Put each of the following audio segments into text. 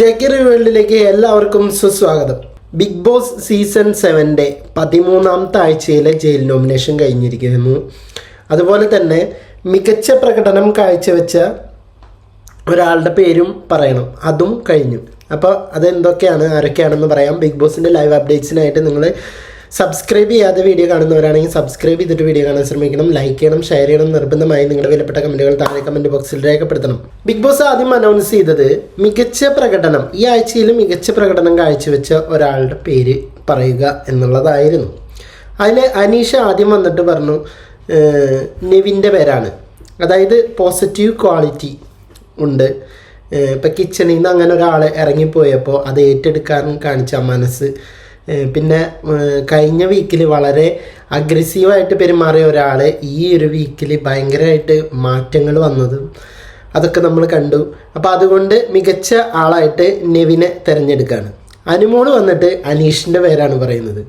ജഗിറി വേൾഡിലേക്ക് എല്ലാവർക്കും സുസ്വാഗതം. ബിഗ് ബോസ് സീസൺ സെവന്റെ പതിമൂന്നാമത്തെ ആഴ്ചയിലെ ജയിൽ നോമിനേഷൻ കഴിഞ്ഞിരിക്കുന്നു. അതുപോലെ തന്നെ മികച്ച പ്രകടനം കാഴ്ചവെച്ച ഒരാളുടെ പേരും പറയണം. അതും കഴിഞ്ഞു. അപ്പോൾ അതെന്തൊക്കെയാണ് ആരൊക്കെയാണെന്ന് പറയാം. ബിഗ് ബോസിന്റെ ലൈവ് അപ്ഡേറ്റ്സിനായിട്ട് നിങ്ങൾ സബ്സ്ക്രൈബ് ചെയ്യാതെ വീഡിയോ കാണുന്നവരാണെങ്കിൽ സബ്സ്ക്രൈബ് ചെയ്തിട്ട് വീഡിയോ കാണാൻ ശ്രമിക്കണം. ലൈക്ക് ചെയ്യണം ഷെയർ ചെയ്യണം. നിർബന്ധമായി നിങ്ങളുടെ വിലപ്പെട്ട കമന്റുകൾ താഴെ കമന്റ് ബോക്സിൽ രേഖപ്പെടുത്തണം. ബിഗ് ബോസ് ആദ്യം അനൗൺസ് ചെയ്തത് മികച്ച പ്രകടനം ഈ ആഴ്ചയിൽ മികച്ച പ്രകടനം കാഴ്ചവെച്ച ഒരാളുടെ പേര് പറയുക എന്നുള്ളതായിരുന്നു. അതിൽ അനീഷ ആദ്യം വന്നിട്ട് പറഞ്ഞു നെവിന്റെ പേരാണ്. അതായത് പോസിറ്റീവ് ക്വാളിറ്റി ഉണ്ട്. ഇപ്പം കിച്ചണിൽ നിന്ന് അങ്ങനെ ഒരാൾ ഇറങ്ങിപ്പോയപ്പോൾ അത് ഏറ്റെടുക്കാൻ കാണിച്ച മനസ്സ് പിന്നെ കഴിഞ്ഞ വീക്കിൽ വളരെ അഗ്രസീവായിട്ട് പെരുമാറിയ ഒരാൾ ഈ ഒരു വീക്കിൽ ഭയങ്കരമായിട്ട് മാറ്റങ്ങൾ വന്നതും അതൊക്കെ നമ്മൾ കണ്ടു. അപ്പോൾ അതുകൊണ്ട് മികച്ച ആളായിട്ട് നെവിനെ തിരഞ്ഞെടുക്കുകയാണ് അനുമോൾ വന്നിട്ട് അനീഷിന്റെ പേരാണ് പറയുന്നത്.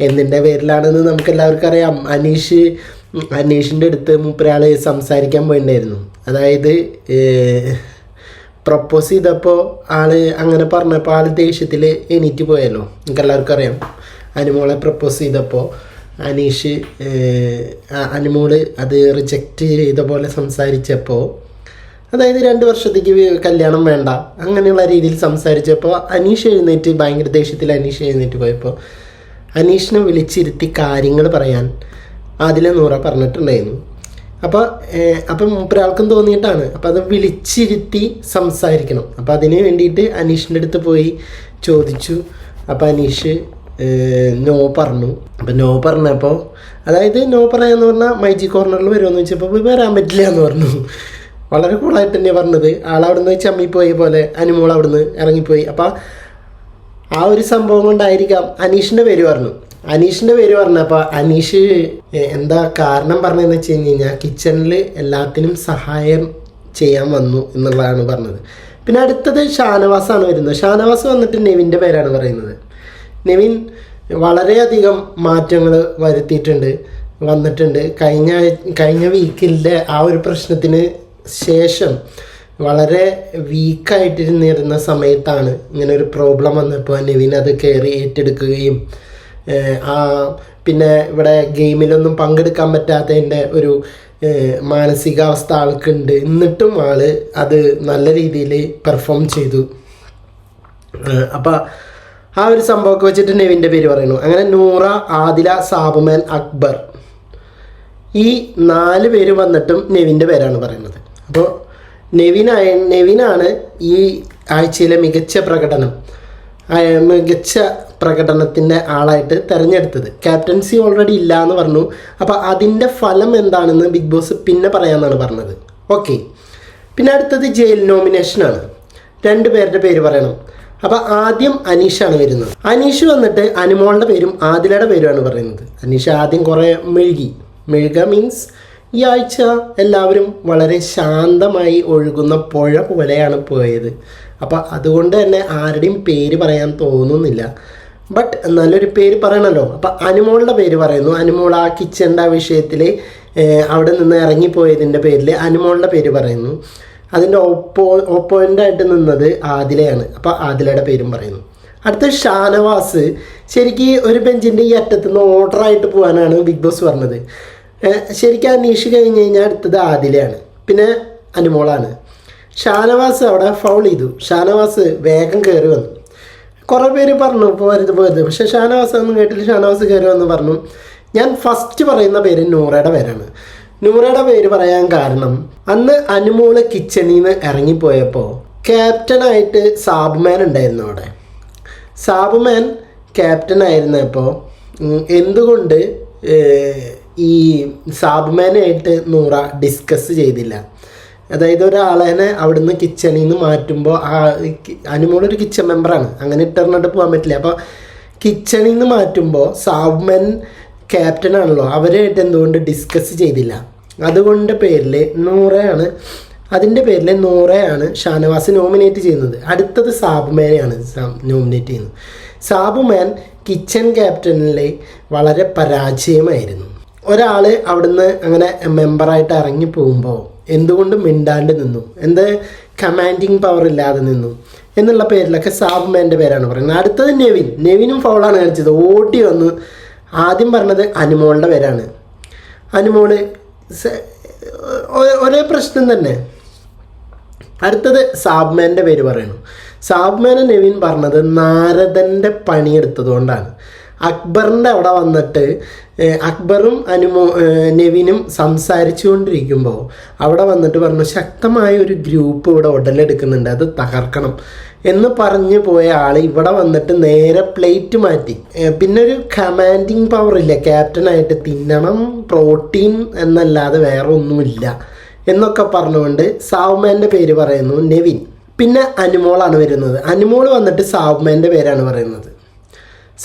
എന്തിന്റെ പേരിലാണെന്ന് നമുക്ക് എല്ലാവർക്കും അറിയാം. അനീഷ് അനീഷിന്റെ അടുത്ത് മൂപ്പരാൾ സംസാരിക്കാൻ പോയിട്ടുണ്ടായിരുന്നു അതായത് പ്രപ്പോസ് ചെയ്തപ്പോൾ ആൾ അങ്ങനെ പറഞ്ഞപ്പോൾ ആൾ ദേഷ്യത്തിൽ എണീറ്റ് പോയല്ലോ. നിങ്ങൾക്ക് എല്ലാവർക്കും അറിയാം അനുമോളെ പ്രപ്പോസ് ചെയ്തപ്പോൾ അനീഷ് അനുമോൾ അത് റിജക്റ്റ് ചെയ്ത പോലെ സംസാരിച്ചപ്പോൾ അതായത് രണ്ട് വർഷത്തേക്ക് കല്യാണം വേണ്ട അങ്ങനെയുള്ള രീതിയിൽ സംസാരിച്ചപ്പോൾ അനീഷ് എഴുന്നേറ്റ് ഭയങ്കര ദേഷ്യത്തിൽ അനീഷ് എഴുന്നേറ്റ് പോയപ്പോൾ അനീഷിനെ വിളിച്ചിരുത്തി കാര്യങ്ങൾ പറയാൻ അതിലെ നൂറ പറഞ്ഞിട്ടുണ്ടായിരുന്നു. അപ്പോൾ അപ്പം മൂപ്പരാൾക്കും തോന്നിയിട്ടാണ്. അപ്പോൾ അത് വിളിച്ചിരുത്തി സംസാരിക്കണം. അപ്പോൾ അതിന് വേണ്ടിയിട്ട് അനീഷിന്റെ അടുത്ത് പോയി ചോദിച്ചു. അപ്പോൾ അനീഷ് നോ പറഞ്ഞു. അപ്പം നോ പറഞ്ഞപ്പോൾ അതായത് നോ പറയാന്ന് പറഞ്ഞാൽ മൈജി കോർണറിൽ വരുമെന്ന് വെച്ചപ്പോൾ വരാൻ പറ്റില്ല എന്ന് പറഞ്ഞു. വളരെ കൂളായിട്ട് തന്നെ പറഞ്ഞത്. ആളവിടുന്ന് ചമ്മിപ്പോയ പോലെ അനുമോൾ അവിടുന്ന് ഇറങ്ങിപ്പോയി. അപ്പം ആ ഒരു സംഭവം കൊണ്ടായിരിക്കാം അനീഷിന്റെ പേര് പറഞ്ഞു. അനീഷിന്റെ പേര് പറഞ്ഞപ്പോൾ അനീഷ് എന്താ കാരണം പറഞ്ഞതെന്ന് വെച്ച് കഴിഞ്ഞ് കഴിഞ്ഞാൽ കിച്ചണിൽ എല്ലാത്തിനും സഹായം ചെയ്യാൻ വന്നു എന്നുള്ളതാണ് പറഞ്ഞത്. പിന്നെ അടുത്തത് ഷാനവാസാണ് വരുന്നത്. ഷാനവാസ് വന്നിട്ട് നെവിന്റെ പേരാണ് പറയുന്നത്. നെവിൻ വളരെയധികം മാറ്റങ്ങൾ വരുത്തിയിട്ടുണ്ട് വന്നിട്ടുണ്ട്. കഴിഞ്ഞ കഴിഞ്ഞ വീക്കിന്റെ ആ ഒരു പ്രശ്നത്തിന് ശേഷം വളരെ വീക്കായിട്ടിരുന്നിരുന്ന സമയത്താണ് ഇങ്ങനെ ഒരു പ്രോബ്ലം വന്നപ്പോൾ നെവിൻ അത് കയറി ഏറ്റെടുക്കുകയും പിന്നെ ഇവിടെ ഗെയിമിലൊന്നും പങ്കെടുക്കാൻ പറ്റാത്തതിന്റെ ഒരു മാനസികാവസ്ഥ ആൾക്കുണ്ട്. എന്നിട്ടും ആൾ അത് നല്ല രീതിയിൽ പെർഫോം ചെയ്തു. അപ്പോൾ ആ ഒരു സംഭവമൊക്കെ വെച്ചിട്ട് നെവിന്റെ പേര് പറയുന്നു. അങ്ങനെ നൂറ ആദില സാബുമൻ അക്ബർ. ഈ നാല് പേര് വന്നിട്ടും നെവിന്റെ പേരാണ് പറയുന്നത്. അപ്പോൾ നെവിനായ നെവിനാണ് ഈ ആഴ്ചയിലെ മികച്ച പ്രകടനം. മികച്ച പ്രകടനത്തിന്റെ ആളായിട്ട് തിരഞ്ഞെടുത്തത്. ക്യാപ്റ്റൻസി ഓൾറെഡി ഇല്ല എന്ന് പറഞ്ഞു. അപ്പോൾ അതിന്റെ ഫലം എന്താണെന്ന് ബിഗ് ബോസ് പിന്നെ പറയാമെന്നാണ് പറഞ്ഞത്. ഓക്കെ പിന്നെ അടുത്തത് ജയിൽ നോമിനേഷനാണ് രണ്ട് പേരുടെ പേര് പറയണം. അപ്പോൾ ആദ്യം അനീഷാണ് വരുന്നത്. അനീഷ് വന്നിട്ട് അനുമോളുടെ പേരും ആദിലയുടെ പേരുമാണ് പറയുന്നത്. അനീഷ് ആദ്യം കുറേ മെഴുകി. മെഴുക മീൻസ് ഈ ആഴ്ച എല്ലാവരും വളരെ ശാന്തമായി ഒഴുകുന്ന പുഴ പോലെയാണ് പോയത്. അപ്പോൾ അതുകൊണ്ട് തന്നെ ആരുടെയും പേര് പറയാൻ തോന്നുന്നില്ല. ബട്ട് നല്ലൊരു പേര് പറയണല്ലോ. അപ്പോൾ അനുമോളുടെ പേര് പറയുന്നു. അനുമോൾ ആ കിച്ചന്റെ ആ വിഷയത്തിൽ അവിടെ നിന്ന് ഇറങ്ങിപ്പോയതിന്റെ പേരിൽ അനുമോളുടെ പേര് പറയുന്നു. അതിന്റെ ഒപ്പോ ഒപ്പോയിന്റായിട്ട് നിന്നത് ആദിലയാണ്. അപ്പോൾ ആദിലയുടെ പേരും പറയുന്നു. അടുത്ത ഷാനവാസ്. ശരിക്കും ഒരു ബെഞ്ചിന്റെ ഈ അറ്റത്ത് നിന്ന് ഓർഡറായിട്ട് പോകാനാണ് ബിഗ് ബോസ് പറഞ്ഞത്. ശരിക്കും അന്വേഷിച്ച് കഴിഞ്ഞ് കഴിഞ്ഞാൽ അടുത്തത് ആദിലയാണ്. പിന്നെ അനുമോളാണ്. ഷാനവാസ് അവിടെ ഫൗൾ ചെയ്തു. ഷാനവാസ് വേഗം കയറി വന്നു. കുറേ പേര് പറഞ്ഞു പോരുത് പോയത്. പക്ഷെ ഷാനവാസ് ഒന്നും കേട്ടില്ല. ഷാനവാസ് കയറി വന്ന് പറഞ്ഞു ഞാൻ ഫസ്റ്റ് പറയുന്ന പേര് നൂറയുടെ പേരാണ്. നൂറയുടെ പേര് പറയാൻ കാരണം അന്ന് അനുമോൾ കിച്ചണിൽ നിന്ന് ഇറങ്ങിപ്പോയപ്പോൾ ക്യാപ്റ്റനായിട്ട് സാബുമാൻ ഉണ്ടായിരുന്നു അവിടെ. സാബുമാൻ ക്യാപ്റ്റൻ ആയിരുന്നപ്പോൾ എന്തുകൊണ്ട് ഈ സാബുമാനായിട്ട് നൂറ ഡിസ്കസ് ചെയ്തില്ല? അതായത് ഒരാളെ അവിടുന്ന് കിച്ചണിൽ നിന്ന് മാറ്റുമ്പോൾ ആ അനുമോളൊരു കിച്ചൺ മെമ്പറാണ് അങ്ങനെ ഇട്ടറിഞ്ഞിട്ട് പോകാൻ പറ്റില്ല. അപ്പോൾ കിച്ചണിൽ നിന്ന് മാറ്റുമ്പോൾ സാവ്മൻ ക്യാപ്റ്റൻ ആണല്ലോ. അവരായിട്ട് എന്തുകൊണ്ട് ഡിസ്കസ് ചെയ്തില്ല. അതുകൊണ്ട് പേരിൽ നൂറയാണ്. അതിന്റെ പേരിൽ നൂറയാണ് ഷാനവാസ് നോമിനേറ്റ് ചെയ്യുന്നത്. അടുത്തത് സാബുമേനെയാണ് നോമിനേറ്റ് ചെയ്യുന്നത്. സാബുമേൻ കിച്ചൺ ക്യാപ്റ്റനിലെ വളരെ പരാജയമായിരുന്നു. ഒരാൾ അവിടുന്ന് അങ്ങനെ മെമ്പറായിട്ട് ഇറങ്ങി പോകുമ്പോൾ എന്തുകൊണ്ട് മിണ്ടാണ്ട് നിന്നു? എന്ത് കമാൻഡിങ് പവർ ഇല്ലാതെ നിന്നു? എന്നുള്ള പേരിലൊക്കെ സാബ്മാന്റെ പേരാണ് പറയുന്നത്. അടുത്തത് നെവിൻ. നെവിനും ഫൗളാണ് കളിച്ചത് ഓടി വന്ന് ആദ്യം പറഞ്ഞത് അനുമോളുടെ പേരാണ്. അനുമോൾ ഒരേ പ്രശ്നം തന്നെ. അടുത്തത് സാബ്മാന്റെ പേര് പറയുന്നു. സാബ്മാനെ നവീൻ പറഞ്ഞത് നാരദന്റെ പണിയെടുത്തതുകൊണ്ടാണ്. അക്ബറിന്റെ അവിടെ വന്നിട്ട് അക്ബറും അനുമോ നെവിനും സംസാരിച്ചു കൊണ്ടിരിക്കുമ്പോൾ അവിടെ വന്നിട്ട് പറഞ്ഞു ശക്തമായ ഒരു ഗ്രൂപ്പ് ഇവിടെ ഉടലെടുക്കുന്നുണ്ട് അത് തകർക്കണം. എന്ന് പറഞ്ഞു പോയ ആൾ ഇവിടെ വന്നിട്ട് നേരെ പ്ലേറ്റ് മാറ്റി. പിന്നെ ഒരു കമാൻഡിങ് പവർ ഇല്ല ക്യാപ്റ്റനായിട്ട് തിന്നണം പ്രോട്ടീൻ എന്നല്ലാതെ വേറെ ഒന്നുമില്ല എന്നൊക്കെ പറഞ്ഞുകൊണ്ട് സാവുമാന്റെ പേര് പറയുന്നു നെവിൻ. പിന്നെ അനുമോളാണ് വരുന്നത്. അനുമോൾ വന്നിട്ട് സാവുമേന്റെ പേരാണ് പറയുന്നത്.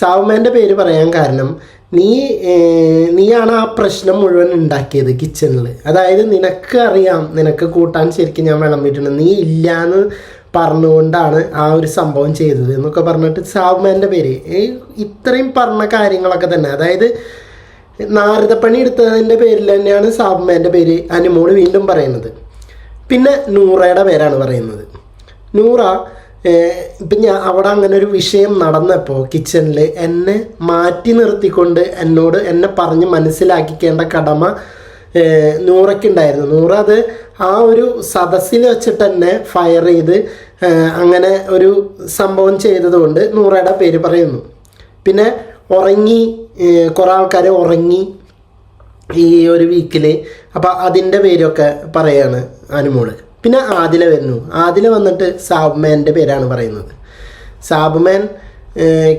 സാവുമേന്റെ പേര് പറയാൻ കാരണം നീ നീയാണ് ആ പ്രശ്നം മുഴുവൻ ഉണ്ടാക്കിയത് കിച്ചണിൽ അതായത് നിനക്ക് അറിയാം നിനക്ക് കൂട്ടാൻ ശരിക്കും ഞാൻ വിളമ്പിയിട്ടുണ്ട്. നീ ഇല്ലാന്ന് പറഞ്ഞുകൊണ്ടാണ് ആ ഒരു സംഭവം ചെയ്തത് എന്നൊക്കെ പറഞ്ഞിട്ട് സാവുമാന്റെ പേര്. ഇത്രയും പറഞ്ഞ കാര്യങ്ങളൊക്കെ തന്നെ. അതായത് നാരദപ്പണി എടുത്തതിന്റെ പേരിൽ തന്നെയാണ് സാബുമേന്റെ പേര് അനുമോൾ വീണ്ടും പറയുന്നത്. പിന്നെ നൂറയുടെ പേരാണ് പറയുന്നത്. നൂറ ഇപ്പം ഞാൻ അവിടെ അങ്ങനെ ഒരു വിഷയം നടന്നപ്പോൾ കിച്ചണിൽ എന്നെ മാറ്റി നിർത്തിക്കൊണ്ട് എന്നോട് എന്നെ പറഞ്ഞ് മനസ്സിലാക്കിക്കേണ്ട കടമ നൂറയ്ക്കുണ്ടായിരുന്നു നൂറ അത് ആ ഒരു സദസ്സിൽ വെച്ചിട്ട് തന്നെ ഫയർ ചെയ്ത് അങ്ങനെ ഒരു സംഭവം ചെയ്തതുകൊണ്ട് നൂറയുടെ പേര് പറയുന്നു. പിന്നെ ഉറങ്ങി കുറെ ആൾക്കാർ ഉറങ്ങി ഈ ഒരു വീക്കിൽ അപ്പം അതിന്റെ പേരൊക്കെ പറയാണ് അനുമോൾ. പിന്നെ ആദില വരുന്നു. ആദില വന്നിട്ട് സാബ്മാന്റെ പേരാണ് പറയുന്നത്. സാബ്മാൻ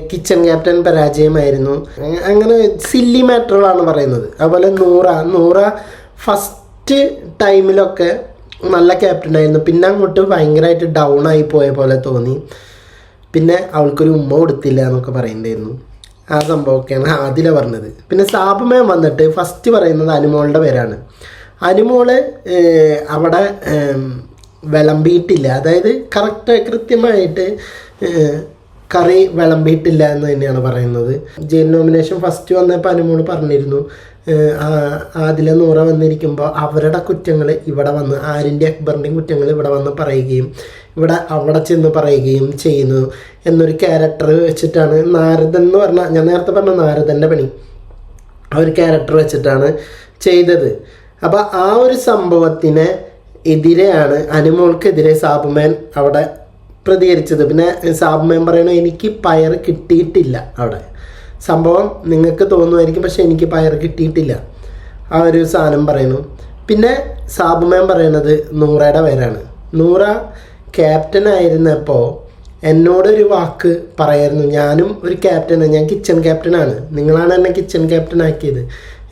കിച്ചൺ ക്യാപ്റ്റൻ പരാജയമായിരുന്നു. അങ്ങനെ സില്ലി മാറ്ററുകളാണ് പറയുന്നത്. അതുപോലെ നൂറ നൂറ ഫസ്റ്റ് ടൈമിലൊക്കെ നല്ല ക്യാപ്റ്റൻ ആയിരുന്നു. പിന്നെ അങ്ങോട്ട് ഭയങ്കരമായിട്ട് ഡൗൺ ആയി പോയ പോലെ തോന്നി. പിന്നെ അവൾക്കൊരു ഉമ്മ കൊടുത്തില്ല എന്നൊക്കെ പറയണ്ടായിരുന്നു ആ സംഭവമൊക്കെയാണ് ആദില പറഞ്ഞത്. പിന്നെ സാബ്മാൻ വന്നിട്ട് ഫസ്റ്റ് പറയുന്നത് അനുമോളുടെ പേരാണ്. അനുമോൾ അവിടെ വിളമ്പിയിട്ടില്ല. അതായത് കറക്റ്റ് കൃത്യമായിട്ട് കറി വിളമ്പിയിട്ടില്ല എന്ന് തന്നെയാണ് പറയുന്നത്. ജയിൽ നോമിനേഷൻ ഫസ്റ്റ് വന്നപ്പോൾ അനുമോൾ പറഞ്ഞിരുന്നു അതിലെ നൂറ വന്നിരിക്കുമ്പോൾ അവരുടെ കുറ്റങ്ങൾ ഇവിടെ വന്ന് ആരിന്റെ അക്ബറിന്റെയും കുറ്റങ്ങൾ ഇവിടെ വന്ന് പറയുകയും ഇവിടെ അവിടെ ചെന്ന് പറയുകയും ചെയ്യുന്നു എന്നൊരു ക്യാരക്ടർ വെച്ചിട്ടാണ് നാരദൻ എന്ന് പറഞ്ഞാൽ ഞാൻ നേരത്തെ പറഞ്ഞ നാരദന്റെ പണി. ആ ഒരു ക്യാരക്ടർ വെച്ചിട്ടാണ് ചെയ്തത്. അപ്പോൾ ആ ഒരു സംഭവത്തിന് എതിരെയാണ് അനുമോൾക്കെതിരെ സാബുമേൻ അവിടെ പ്രതികരിച്ചത്. പിന്നെ സാബുമേൻ പറയണു എനിക്ക് പയർ കിട്ടിയിട്ടില്ല അവിടെ. സംഭവം നിങ്ങൾക്ക് തോന്നുമായിരിക്കും പക്ഷേ എനിക്ക് പയർ കിട്ടിയിട്ടില്ല. ആ ഒരു സാധനം പറയണു പിന്നെ സാബുമേൻ പറയണത് നൂറയുടെ പേരാണ്. നൂറ ക്യാപ്റ്റൻ ആയിരുന്നപ്പോൾ എന്നോടൊരു വാക്ക് പറയായിരുന്നു. ഞാനും ഒരു ക്യാപ്റ്റനാണ് ഞാൻ കിച്ചൺ ക്യാപ്റ്റനാണ് നിങ്ങളാണ് എന്നെ കിച്ചൺ ക്യാപ്റ്റൻ ആക്കിയത്.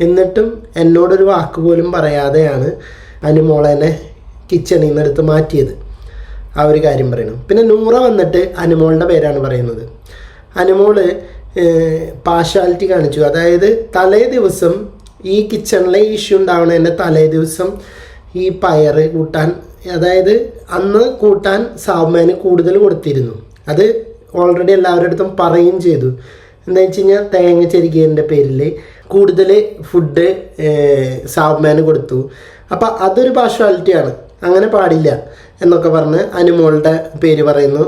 എന്നിട്ടും എന്നോടൊരു വാക്ക് പോലും പറയാതെയാണ് അനുമോളനെ കിച്ചണിൽ നിന്ന് എടുത്ത് മാറ്റിയത്. ആ ഒരു കാര്യം പറയണം. പിന്നെ നൂറ വന്നിട്ട് അനുമോളുടെ പേരാണ് പറയുന്നത്. അനുമോൾ പാർഷ്യാലിറ്റി കാണിച്ചു. അതായത് തലേ ദിവസം ഈ കിച്ചണിലെ ഇഷ്യൂ ഉണ്ടാവണതിന്റെ തലേ ദിവസം ഈ പയറ് കൂട്ടാൻ അതായത് അന്ന് കൂട്ടാൻ സാവുമാന് കൂടുതൽ കൊടുത്തിരുന്നു. അത് ഓൾറെഡി എല്ലാവരുടെ അടുത്തും പറയുകയും ചെയ്തു. എന്താ വെച്ച് കഴിഞ്ഞാൽ തേങ്ങ ചെരുകിയതിന്റെ പേരിൽ കൂടുതൽ ഫുഡ് സാബ്മാന് കൊടുത്തു. അപ്പം അതൊരു പാർഷ്വാലിറ്റിയാണ് അങ്ങനെ പാടില്ല എന്നൊക്കെ പറഞ്ഞ് അനുമോളുടെ പേര് പറയുന്നു.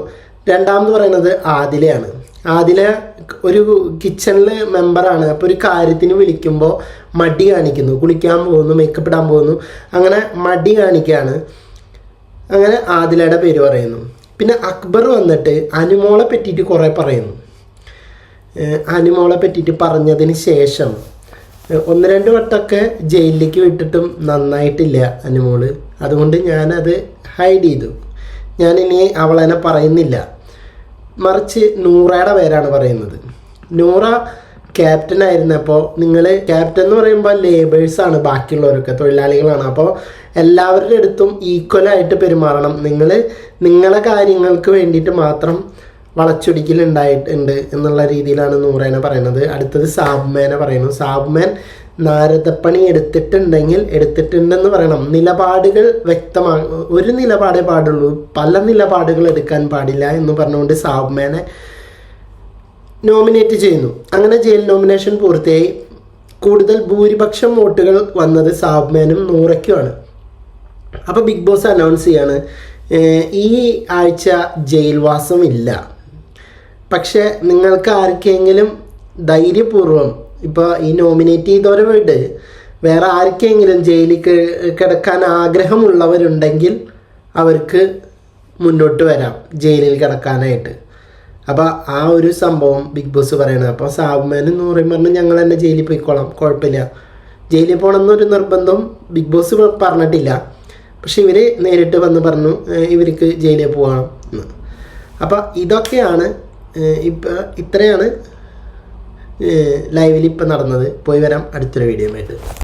രണ്ടാമത് പറയുന്നത് ആദിലയാണ്. ആദില ഒരു കിച്ചണിൽ മെമ്പറാണ് അപ്പോൾ ഒരു കാര്യത്തിന് വിളിക്കുമ്പോൾ മടി കാണിക്കുന്നു. കുളിക്കാൻ പോകുന്നു മേക്കപ്പ് ഇടാൻ പോകുന്നു. അങ്ങനെ മടി കാണിക്കുകയാണ് അങ്ങനെ ആദിലയുടെ പേര് പറയുന്നു. പിന്നെ അക്ബർ വന്നിട്ട് അനുമോളെ പറ്റിയിട്ട് കുറേ പറയുന്നു. അനുമോളെ പറ്റിയിട്ട് പറഞ്ഞതിന് ശേഷം ഒന്ന് രണ്ട് വട്ടമൊക്കെ ജയിലിലേക്ക് വിട്ടിട്ടും നന്നായിട്ടില്ല അനുമോൾ അതുകൊണ്ട് ഞാനത് ഹൈഡ് ചെയ്തു. ഞാനിനി അവളെന്നെ പറയുന്നില്ല. മറിച്ച് നൂറയുടെ പേരാണ് പറയുന്നത്. നൂറ ക്യാപ്റ്റൻ ആയിരുന്നപ്പോൾ നിങ്ങൾ ക്യാപ്റ്റൻ എന്ന് പറയുമ്പോൾ ലേബേഴ്സാണ് ബാക്കിയുള്ളവരൊക്കെ തൊഴിലാളികളാണ്. അപ്പോൾ എല്ലാവരുടെ അടുത്തും ഈക്വലായിട്ട് പെരുമാറണം. നിങ്ങൾ നിങ്ങളെ കാര്യങ്ങൾക്ക് വേണ്ടിയിട്ട് മാത്രം വളച്ചൊടിക്കലുണ്ടായിട്ടുണ്ട് എന്നുള്ള രീതിയിലാണ് നൂറേനെ പറയുന്നത്. അടുത്തത് സാബ്മേനെ പറയുന്നു. സാബ്മേൻ നാരദപ്പണി എടുത്തിട്ടുണ്ടെങ്കിൽ എടുത്തിട്ടുണ്ടെന്ന് പറയണം. നിലപാടുകൾ വ്യക്തമാ ഒരു നിലപാടേ പാടുള്ളൂ. പല നിലപാടുകൾ എടുക്കാൻ പാടില്ല എന്ന് പറഞ്ഞുകൊണ്ട് സാബ്മേനെ നോമിനേറ്റ് ചെയ്യുന്നു. അങ്ങനെ ജയിൽ നോമിനേഷൻ പൂർത്തിയായി. കൂടുതൽ ഭൂരിപക്ഷം വോട്ടുകൾ വന്നത് സാബ്മേനും നൂറയ്ക്കുമാണ്. അപ്പോൾ ബിഗ് ബോസ് അനൗൺസ് ചെയ്യാണ്. ഈ ആഴ്ച ജയിൽവാസം ഇല്ല. പക്ഷെ നിങ്ങൾക്ക് ആർക്കെങ്കിലും ധൈര്യപൂർവം ഇപ്പോൾ ഈ നോമിനേറ്റ് ചെയ്തവരെ വീട് വേറെ ആർക്കെങ്കിലും ജയിലിൽ കിടക്കാൻ ആഗ്രഹമുള്ളവരുണ്ടെങ്കിൽ അവർക്ക് മുന്നോട്ട് വരാം ജയിലിൽ കിടക്കാനായിട്ട്. അപ്പോൾ ആ ഒരു സംഭവം ബിഗ് ബോസ് പറയണത്. അപ്പോൾ സാബുമാൻ എന്ന് പറയുമ്പോൾ പറഞ്ഞാൽ ഞങ്ങൾ തന്നെ ജയിലിൽ പോയിക്കോളാം. കുഴപ്പമില്ല. ജയിലിൽ പോകണം എന്നൊരു നിർബന്ധം ബിഗ് ബോസ് പറഞ്ഞിട്ടില്ല. പക്ഷെ ഇവർ നേരിട്ട് വന്ന് പറഞ്ഞു ഇവർക്ക് ജയിലിൽ പോകണം എന്ന്. അപ്പോൾ ഇതൊക്കെയാണ് ഇപ്പം ഇത്രയാണ് ലൈവിൽ ഇപ്പം നടന്നത്. പോയി വരാം അടുത്തൊരു വീഡിയോ ആയിട്ട്.